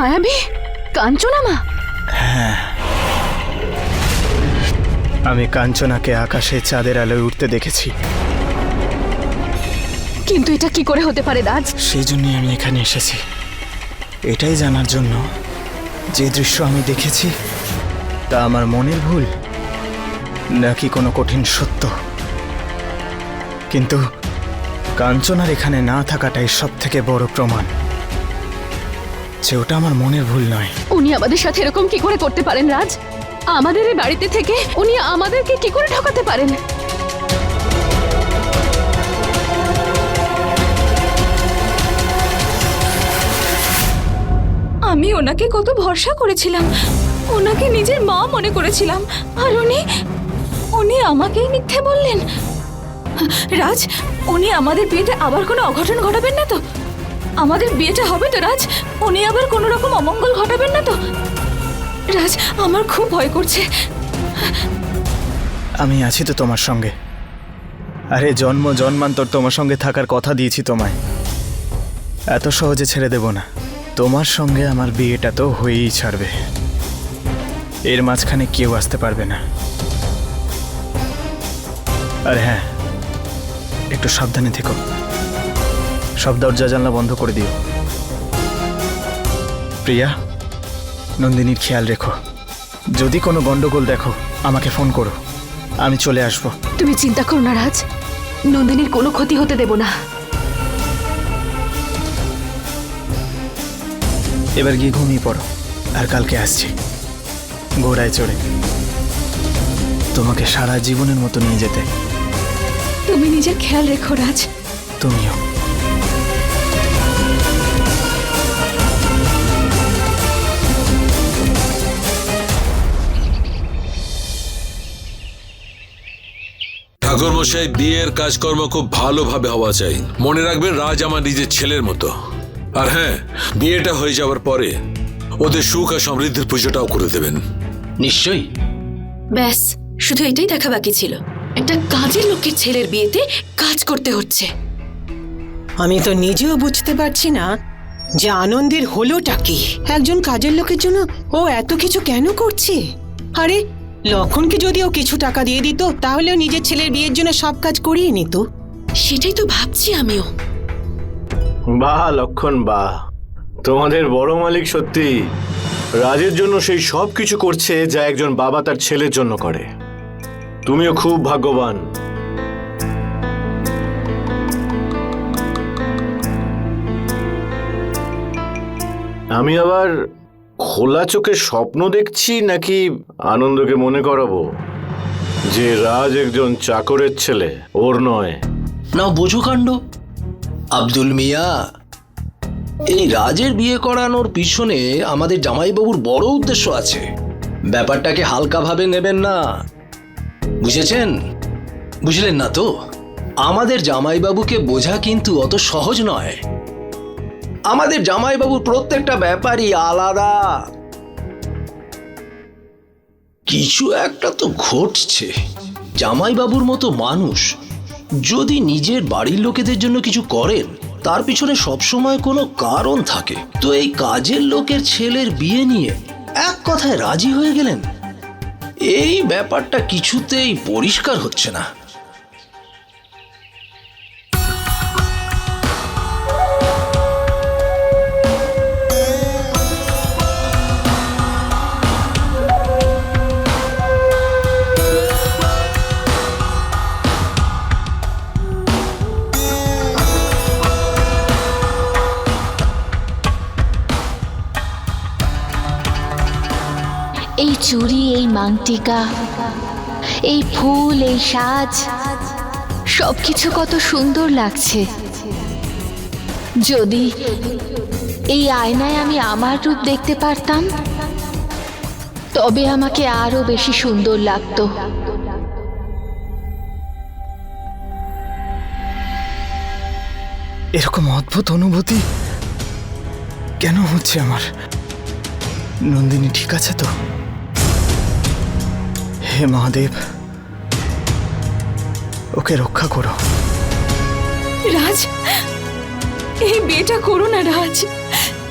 মায়াবী? কাঞ্চনা মা আমি কাঞ্চনাকে আকাশে চাঁদের আলোয় উঠতে দেখেছি। কিন্তু এটা কি করে হতে পারে রাজ সেই জন্যই আমি এখানে এসেছি। এটাই জানার জন্য যে দৃশ্য আমি দেখেছি তা আমার মনের ভুল নাকি কোনো কঠিন সত্য? কিন্তু কাঞ্চনার এখানে না থাকাটাই সব থেকে বড় প্রমাণ। যে ওটা আমার মনের ভুল নয়। উনি আমাদের সাথে এরকম কি করে করতে পারেন, রাজ? আমাদের এই বাড়িতে থেকে উনি আমাদেরকে কি করে ঠকাতে পারেন? আমি ওনাকে কত ভরসা করেছিলাম। ওনাকে নিজের মা মনে করেছিলাম। আর উনি উনি আমাকেই মিথ্যে বললেন। রাজ, উনি আমাদের বিয়েতে আবার কোনো অঘটন ঘটাবেন না তো? আমাদের বিয়েটা হবে তো, রাজ? উনি আবার কোনো রকম অমঙ্গল ঘটাবেন না তো? রাজ, আমার খুব ভয় করছে। আমি আছি তো তোমার সঙ্গে। আরে, জন্ম, জন্মান্তর তোমার সঙ্গে থাকার কথা দিয়েছি তোমায়। এত সহজে ছেড়ে দেব না। তোমার সঙ্গে আমার বিয়েটা তো হয়েই ছাড়বে। এর মাঝখানে কেউ আসতে পারবে না। আর হ্যাঁ একটু সাবধানে থেকো। সব দরজা জানলা বন্ধ করে দিও। প্রিয়া নন্দিনীর খেয়াল রেখো। যদি কোনো গন্ডগোল দেখো আমাকে ফোন করো। আমি চলে আসব। তুমি চিন্তা করো না রাজ। নন্দিনীর কোনো ক্ষতি হতে দেব না। এবার গিয়ে ঘুমিয়ে পড়ো আর কালকে আসছি। ঘোড়ায় চড়ে। তোমাকে সারা জীবনের মতো নিয়ে যেতে। তুমি নিজের খেয়াল রেখো রাজ। তুমিও। ঠাকুরমশাই বিয়ের কাজকর্ম খুব ভালোভাবে হওয়া চাই। মনে রাখবেন রাজ আমার নিজের ছেলের মতো। আর হ্যাঁ বিয়েটা হয়ে যাওয়ার পরে ওদের সুখ আর সমৃদ্ধির পুজোটাও করে দেবেন। নিশ্চয়ই। ব্যাস শুধু এটাই দেখা বাকি ছিল। একটা কাজের লোকের ছেলের বিয়েতে কাজ করতে হচ্ছে। আমি তো নিজেও বুঝতে পারছি না যে আনন্দের হলোটা কি। একজন কাজের লোকের জন্য ও এত কিছু কেন করছে? আরে লক্ষণকে যদি ও কিছু টাকা দিয়ে দিত তাহলেও নিজের ছেলের বিয়ের জন্য সব কাজ করিয়ে নিত। সেটাই তো ভাবছি আমিও। বাহ লক্ষণ বাহ। তোমাদের বড় মালিক সত্যি রাজের জন্য সেই সব কিছু করছে যা একজন বাবা তার ছেলের জন্য করে। তুমিও খুব ভাগ্যবান। আমি আবার খোলা চোখে স্বপ্ন দেখছি নাকি আনন্দকে মনে করাবো? যে রাজ একজন চাকরের ছেলে, ওর নয়। না বোঝো কাণ্ড। আব্দুল মিয়া, এই রাজের বিয়ে করানোর পিছনে আমাদের জামাইবাবুর বড় উদ্দেশ্য আছে। ব্যাপারটাকে হালকাভাবে নেবেন না। বুঝেছেন? বুঝলেন না তো? আমাদের জামাইবাবুকে বোঝা কিন্তু অত সহজ নয়। আমাদের জামাইবাবুর প্রত্যেকটা ব্যাপারই আলাদা। কিছু একটা তো ঘটছে। জামাইবাবুর মতো মানুষ যদি নিজের বাড়ির লোকেদের জন্য কিছু করেন, তার পিছনে সবসময় কোনো কারণ থাকে। তো এই কাজের লোকের ছেলের বিয়ে নিয়ে এক কথায় রাজি হয়ে গেলেন? এই ব্যাপারটা কিছুতেই পরিষ্কার হচ্ছে না। চুড়ি এই মাংটিকা এই ফুল, এই সাজ, সবকিছু কত সুন্দর লাগছে। যদি এই আয়নায় আমি আমার রূপ দেখতে পারতাম, তবে আমাকে আরও বেশি সুন্দর লাগতো। এরকম অদ্ভুত অনুভূতি কেন হচ্ছে আমার? নন্দিনী ঠিক আছে তো? হে মহাদেব ওকে রক্ষা করো। রাজ এই বিয়েটা করো না রাজ।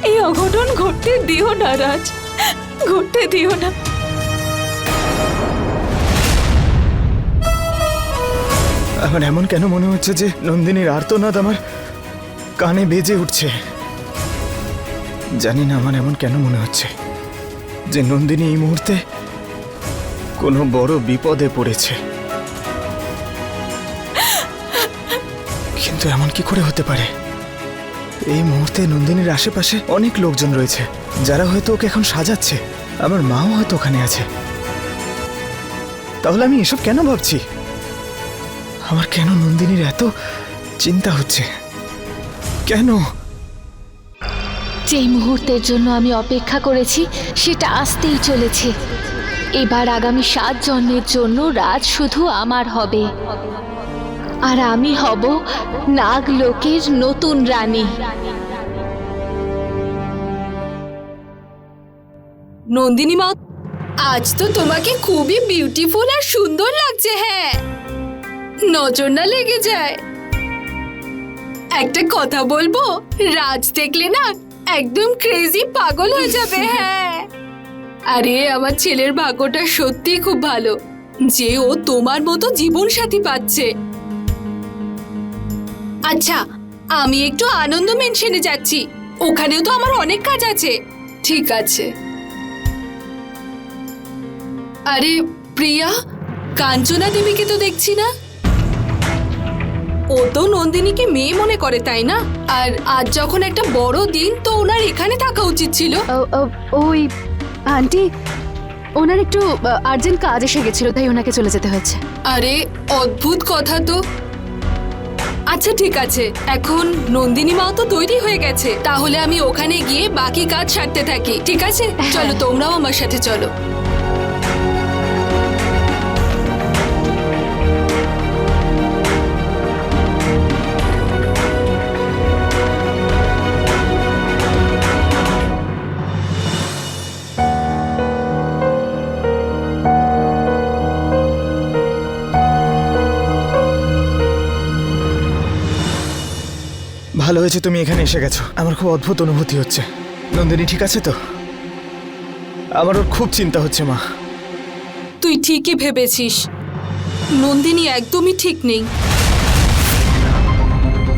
এই অঘটন ঘটতে দিও না রাজ ঘটতে দিও না। আমার এমন কেন মনে হচ্ছে যে নন্দিনীর আর্তনাদ আমার কানে বেজে উঠছে? জানি না আমার এমন কেন মনে হচ্ছে যে নন্দিনী এই মুহূর্তে কোনো বড় বিপদে পড়েছে। কিন্তু এমন কি করে হতে পারে? এই মুহূর্তে নন্দিনীর আশেপাশে অনেক লোকজন রয়েছে, যারা হয়তো ওকে এখন সাজাচ্ছে। আমার মাও হয়তো ওখানে আছে। তাহলে আমি এসব কেন ভাবছি? আমার কেন নন্দিনীর এত চিন্তা হচ্ছে? কেন? যেই মুহূর্তের জন্য আমি অপেক্ষা করেছি, সেটা আসতেই চলেছে। এবার আগামী সাত জন্মের জন্য রাজ শুধু আমার হবে। আর আমি হব নাগ লোকের নতুন রানী। নন্দিনী মা, আজ তো তোমাকে খুবই বিউটিফুল আর সুন্দর লাগছে হ্যাঁ। নজর না লেগে যায়। একটা কথা বলব, রাজ দেখলে না একদম ক্রেজি পাগল হয়ে যাবে হ্যাঁ। আরে, আমার ছেলের ভাগ্যটা সত্যি খুব ভালো। যে ও তোমার মতো জীবন সাথী পাচ্ছে। আচ্ছা আমি একটু আনন্দ মেনশনে যাচ্ছি। ওখানেও তো আমার অনেক কাজ আছে। ঠিক আছে। আরে, প্রিয়া, কাঞ্চনা দেবীকে তো দেখছি না? ও তো নন্দিনীকে মেয়ে মনে করে, তাই না? আর আজ যখন একটা বড় দিন, তো ওনার এখানে থাকা উচিত ছিল। ওই আন্টি ওনার একটু আর্জেন্ট কাজ এসে গেছিল তাই ওনাকে চলে যেতে হয়েছে। আরে অদ্ভুত কথা তো। আচ্ছা ঠিক আছে। এখন নন্দিনী মাও তো তৈরি হয়ে গেছে। তাহলে আমি ওখানে গিয়ে বাকি কাজ সারতে থাকি ঠিক আছে? চলো তোমরাও আমার সাথে চলো। হয়েছে তুমি এখানে এসে গেছো। আমার খুব অদ্ভুত অনুভূতি হচ্ছে। নন্দিনী ঠিক আছে তো? আমার ওর খুব চিন্তা হচ্ছে মা। তুই ঠিকই ভেবেছিস। নন্দিনী একদমই ঠিক নেই।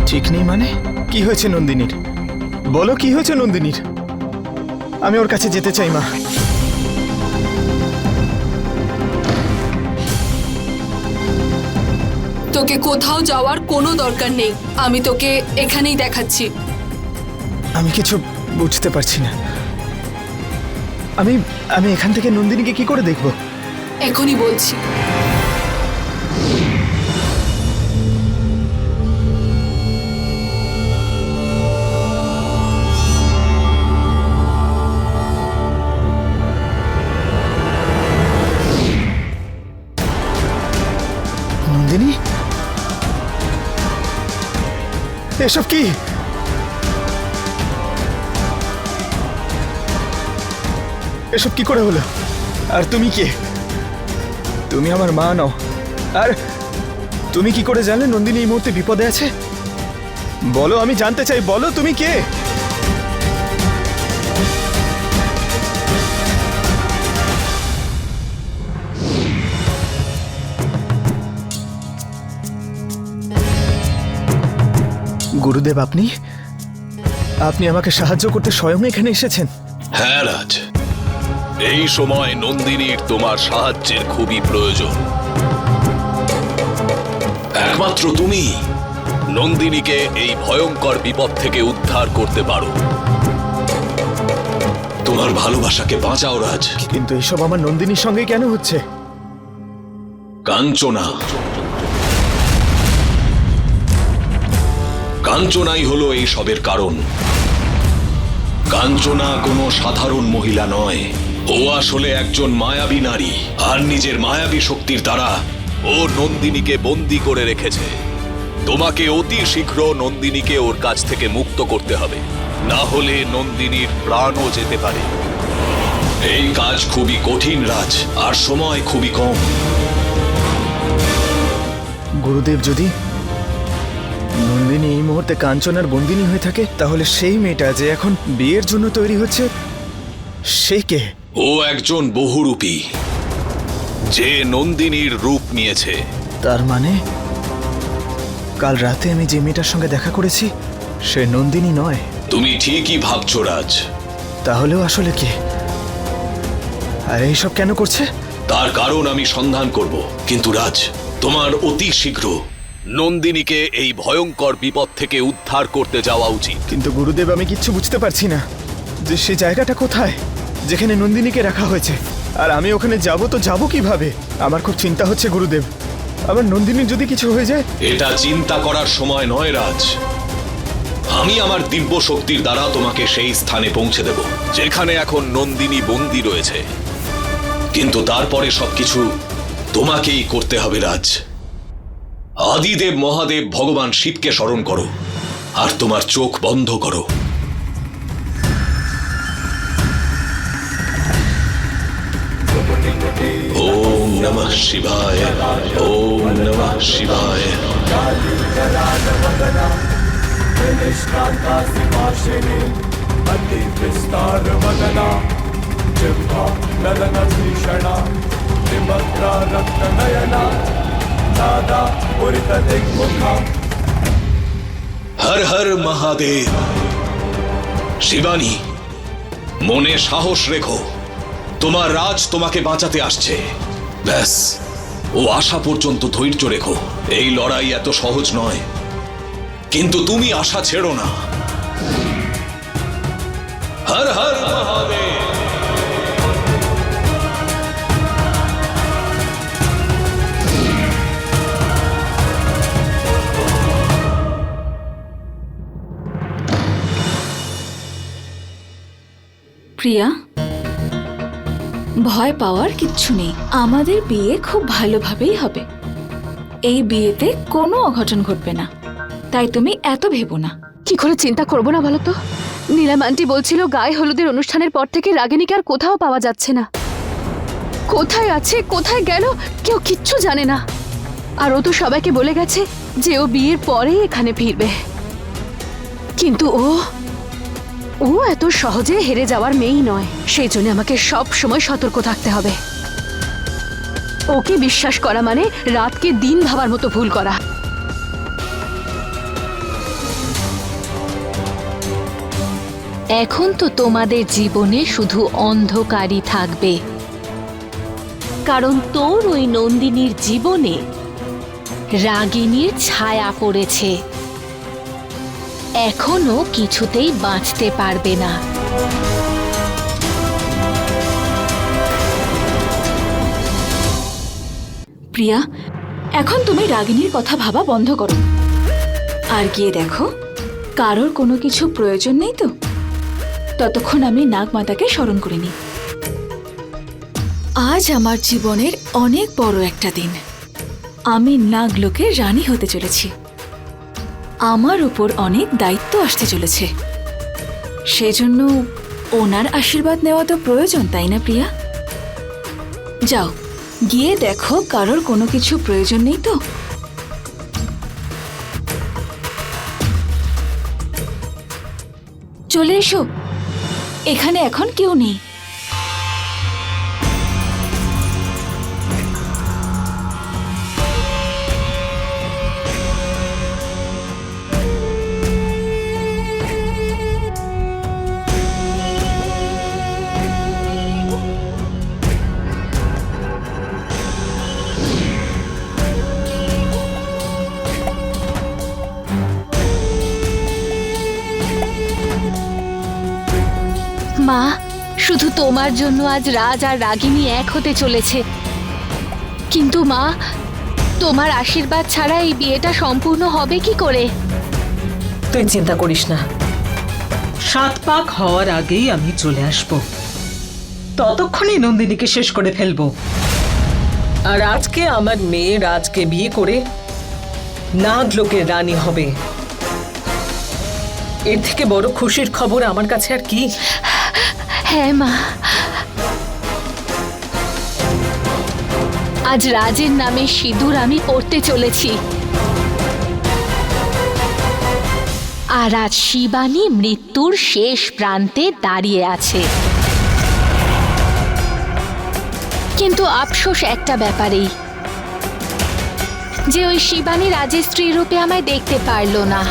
ঠিক নেই মানে? কি হয়েছে নন্দিনীর? বলো কি হয়েছে নন্দিনীর? আমি ওর কাছে যেতে চাই মা। তোকে কোথাও যাওয়ার কোনো দরকার নেই। আমি তোকে এখানেই দেখাচ্ছি। আমি কিছু বুঝতে পারছি না। আমি আমি এখান থেকে নন্দিনীকে কি করে দেখব? এখনই বলছি। এসব কি? এসব কি করে হলো? আর তুমি কে? তুমি আমার মা নও। আর তুমি কি করে জানলে নন্দিনী এই মুহূর্তে বিপদে আছে? বলো, আমি জানতে চাই, বলো তুমি কে? গুরুদেব আপনি? আপনি আমাকে সাহায্য করতে স্বয়ং এখানে এসেছেন। হ্যাঁ রাজ। এই সময় নন্দিনীর তোমার সাহায্যের খুবই প্রয়োজন। একমাত্র তুমি নন্দিনীকে এই ভয়ঙ্কর বিপদ থেকে উদ্ধার করতে পারো। তোমার ভালোবাসাকে বাঁচাও রাজ। কিন্তু এইসব আমার নন্দিনীর সঙ্গে কেন হচ্ছে? কাঞ্চনা কাঞ্চনাই হলো এই সবের কারণ। কাঞ্চনা কোনো সাধারণ মহিলা নয়। ও আসলে একজন মায়াবী নারী, আর নিজের মায়াবী শক্তির দ্বারা ও নন্দিনীকে বন্দি করে রেখেছে। তোমাকে অতি শীঘ্র নন্দিনীকে ওর কাছ থেকে মুক্ত করতে হবে। না হলে নন্দিনীর প্রাণও যেতে পারে। এই কাজ খুবই কঠিন রাজ, আর সময় খুবই কম। গুরুদেব যদি নন্দিনী এই মুহূর্তে কাঞ্চনার বন্দিনী হয়ে থাকে তাহলে সেই মেয়েটা যে এখন বিয়ের জন্য তৈরি হচ্ছে সে কে? ও একজন বহুরূপী যে নন্দিনীর রূপ নিয়েছে। তার মানে কাল রাতে আমি যে মেয়েটার সঙ্গে দেখা করেছি সে নন্দিনী নয়। তুমি ঠিকই ভাবছ রাজ। তাহলেও আসলে কে? আর এইসব কেন করছে? তার কারণ আমি সন্ধান করব। কিন্তু রাজ তোমার অতি শীঘ্র নন্দিনীকে এই ভয়ঙ্কর বিপদ থেকে উদ্ধার করতে যাওয়া উচিত। কিন্তু গুরুদেব আমি কিচ্ছু বুঝতে পারছি না যে সে জায়গাটা কোথায় যেখানে নন্দিনীকে রাখা হয়েছে। আর আমি ওখানে যাব তো যাব কীভাবে? আমার খুব চিন্তা হচ্ছে গুরুদেব। আমার নন্দিনীর যদি কিছু হয়ে যায়? এটা চিন্তা করার সময় নয় রাজ। আমি আমার দিব্য শক্তির দ্বারা তোমাকে সেই স্থানে পৌঁছে দেব যেখানে এখন নন্দিনী বন্দি রয়েছে। কিন্তু তারপরে সবকিছু তোমাকেই করতে হবে রাজ। আদিদেব মহাদেব ভগবান শিবকে স্মরণ করো, আর তোমার চোখ বন্ধ করো। ওম নমঃ শিবায়, ওম নমঃ শিবায়। হর হর মহাদেব মনে সাহস রেখো। তোমার রাজ তোমাকে বাঁচাতে আসছে। ব্যাস, ও আশা পর্যন্ত ধৈর্য রেখো। এই লড়াই এত সহজ নয়। কিন্তু তুমি আশা ছেড়ো না। হর হর মহাদেব। প্রিয়া, ভয় পাওয়ার কিচ্ছু নেই। আমাদের বিয়ে খুব ভালোভাবেই হবে। এই বিয়েতে কোনো অঘটন ঘটবে না। তাই তুমি এত ভেবো না। কি করে চিন্তা করব না বলো তো? নীলাম আন্টি বলছিল গায়ে হলুদের অনুষ্ঠানের পর থেকে রাগিনীকে আর কোথাও পাওয়া যাচ্ছে না। কোথায় আছে, কোথায় গেল, কেউ কিচ্ছু জানে না। আর ও তো সবাইকে বলে গেছে যে ও বিয়ের পরেই এখানে ফিরবে। কিন্তু ও ও এত সহজে হেরে যাওয়ার মেয়েই নয়। সেই জন্য আমাকে সব সময় সতর্ক থাকতে হবে। ওকে বিশ্বাস করা মানে রাতকে দিন ভাবার মতো ভুল করা। এখন তো তোমাদের জীবনে শুধু অন্ধকারই থাকবে। কারণ তোর ওই নন্দিনীর জীবনে রাগিনীর ছায়া পড়েছে। এখনও কিছুতেই বাঁচতে পারবে না। প্রিয়া, এখন তুমি রাগিনীর কথা ভাবা বন্ধ করো। আর গিয়ে দেখো, কারোর কোনো কিছু প্রয়োজন নেই তো? ততক্ষণ আমি নাগমাতাকে স্মরণ করে নিই। আজ আমার জীবনের অনেক বড় একটা দিন। আমি নাগলোকের রানী হতে চলেছি। আমার উপর অনেক দায়িত্ব আসতে চলেছে। সেজন্য ওনার আশীর্বাদ নেওয়া তো প্রয়োজন, তাই না প্রিয়া? যাও, গিয়ে দেখো কারোর কোনো কিছু প্রয়োজন নেই তো। চলে এসো। এখানে এখন কেউ নেই। তোমার জন্য আজ রাজ আর রাগিনী এক হতে চলেছে। কিন্তু মা, তোমার আশীর্বাদ ছাড়া এই বিয়েটা সম্পূর্ণ হবে কি করে? তুই চিন্তা করিস না। সাত পাক হওয়ার আগেই আমি চলে আসব। ততক্ষণে নন্দিনীকে শেষ করে ফেলব। আর আজকে আমার মেয়ে রাজকে বিয়ে করে নাগলোকের রানী হবে। এর থেকে বড় খুশির খবর আমার কাছে আর কি? হ্যাঁ মা। আজ রাজের নামে সিঁদুর আমি পড়তে চলেছি। আর আজ শিবানী মৃত্যুর শেষ প্রান্তে দাঁড়িয়ে আছে। কিন্তু আফসোস একটা ব্যাপারেই। যে ওই শিবানী রাজের স্ত্রী রূপে আমায় দেখতে পারল না।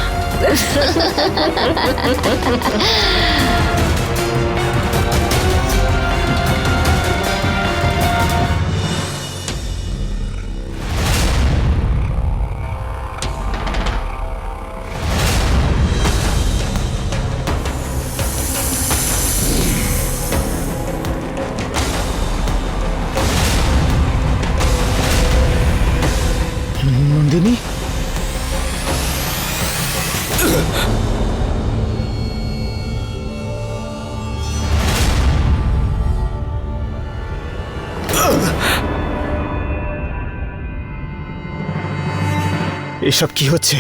এসব কি হচ্ছে?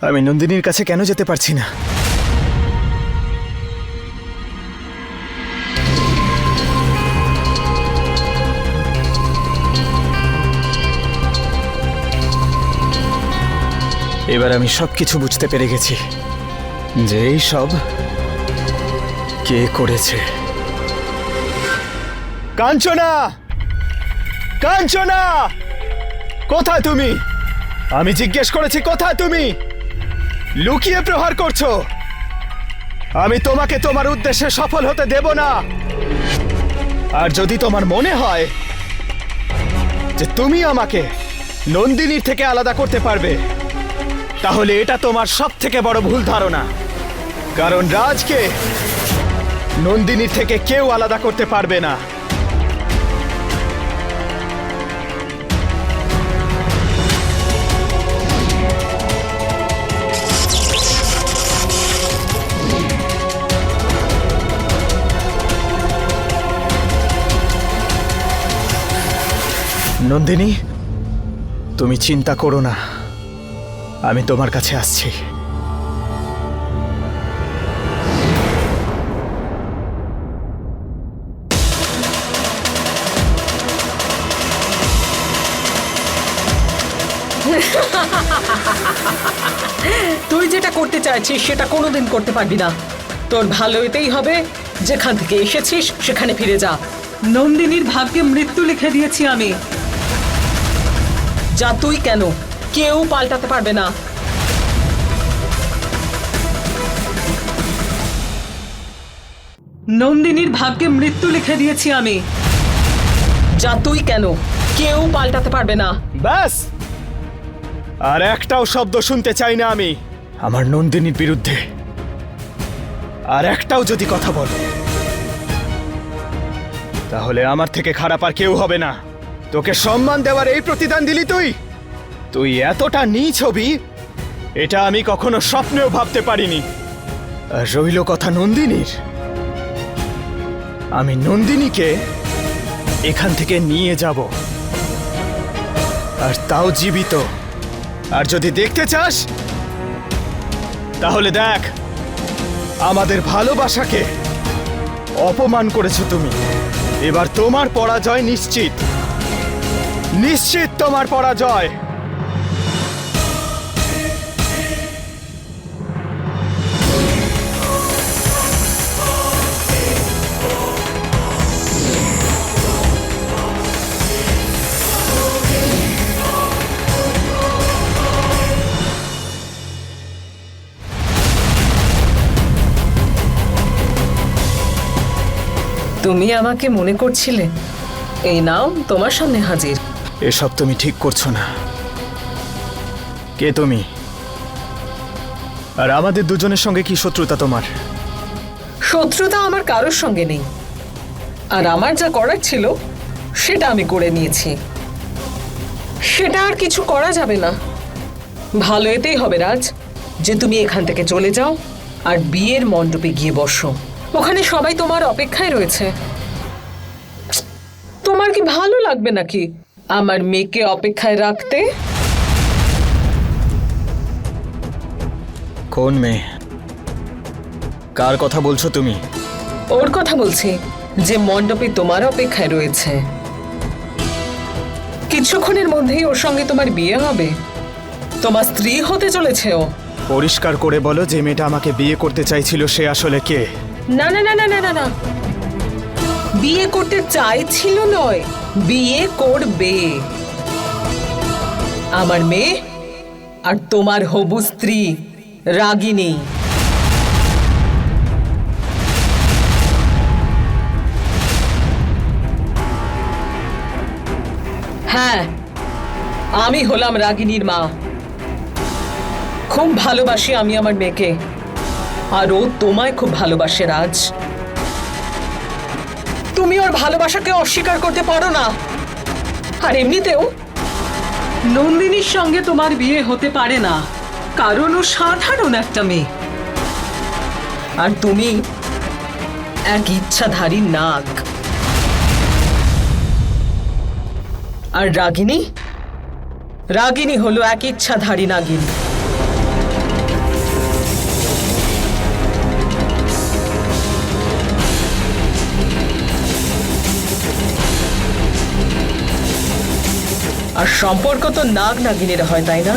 আমি নন্দিনীর কাছে কেন যেতে পারছি না? এবার আমি সব কিছু বুঝতে পেরে গেছি যে সব কে করেছে। কাঞ্চনা! কাঞ্চনা! কোথায় তুমি? আমি জিজ্ঞেস করেছি, কোথায় তুমি? লুকিয়ে প্রহার করছ। আমি তোমাকে তোমার উদ্দেশ্যে সফল হতে দেব না। আর যদি তোমার মনে হয় যে তুমি আমাকে নন্দিনীর থেকে আলাদা করতে পারবে, তাহলে এটা তোমার সব থেকে বড় ভুল ধারণা। কারণ রাজকে নন্দিনীর থেকে কেউ আলাদা করতে পারবে না। নন্দিনী, তুমি চিন্তা করো না। আমি তোমার কাছে আসছি। তুই যেটা করতে চাইছিস, সেটা কোনোদিন করতে পারবি না। তোর ভালো এতেই হবে, যেখান থেকে এসেছিস, সেখানে ফিরে যা। নন্দিনীর ভাগ্যে মৃত্যু লিখে দিয়েছি আমি। যা তুই কেন? কেউ পাল্টাতে পারবে না। নন্দিনীর ভাগ্যে মৃত্যু লিখে দিয়েছি আমি। যা তুই কেন? কেউ পাল্টাতে পারবে না। ব্যাস! আর একটাও শব্দ শুনতে চাই না আমি। আমার নন্দিনীর বিরুদ্ধে। আর একটাও যদি কথা বল, তাহলে আমার থেকে খারাপ আর কেউ হবে না। তোকে সম্মান দেওয়ার এই প্রতিদান দিলি তুই? তুই এতটা নিচ হবি, এটা আমি কখনো স্বপ্নেও ভাবতে পারিনি। আর রইল কথা নন্দিনীর। আমি নন্দিনীকে এখান থেকে নিয়ে যাব। আর তাও জীবিত। আর যদি দেখতে চাস, তাহলে দেখ, আমাদের ভালোবাসাকে অপমান করেছ তুমি। এবার তোমার পরাজয় নিশ্চিত। নিশ্চিত তোমার পরাজয়। তুমি আমাকে মনে করছিলে এই নাও তোমার সামনে হাজির। এসব তুমি ঠিক করছ না। কে তুমি? আর আমাদের দুজনের সঙ্গে কি শত্রুতা তোমার? শত্রুতা আমার কারোর সঙ্গে নেই। আর আমার যা করার ছিল, সেটা আমি করে নিয়েছি। সেটা আর কিছু করা যাবে না। ভালো এতেই হবে, রাজ, যে তুমি এখান থেকে চলে যাও আর বিয়ের মণ্ডপে গিয়ে বসো। ওখানে সবাই তোমার অপেক্ষায় রয়েছে। তোমার কি ভালো লাগবে নাকি? আমার মেয়েকে অপেক্ষায় রাখতে? কোন মেয়ে? কার কথা বলছো তুমি? ওর কথা বলছি যে মণ্ডপে তোমার অপেক্ষায় রয়েছে। কিছুক্ষণের মধ্যেই ওর সঙ্গে তোমার বিয়ে হবে। তোমার স্ত্রী হতে চলেছে ও। পরিষ্কার করে বলো যে মেয়েটা আমাকে বিয়ে করতে চাইছিল সে আসলে কে? না না না না না না না। বিয়ে করতে চাইছিল নয়, বিয়ে করবে। আমার মেয়ে আর তোমার হবু স্ত্রী রাগিনী। হ্যাঁ আমি হলাম রাগিনীর মা। খুব ভালোবাসি আমি আমার মেয়েকে। আর ও তোমায় খুব ভালোবাসে রাজ। তুমি ওর ভালোবাসাকে অস্বীকার করতে পারো না। আর এমনিতেও নন্দিনীর সঙ্গে তোমার বিয়ে হতে পারে না। কারণ ও সাধারণ একটা মেয়ে। আর তুমি এক ইচ্ছাধারী নাগ। আর রাগিনী? রাগিনী হলো এক ইচ্ছাধারী নাগিনী। আর সম্পর্ক তো নাগ নাগিনীরা হয় তাই না?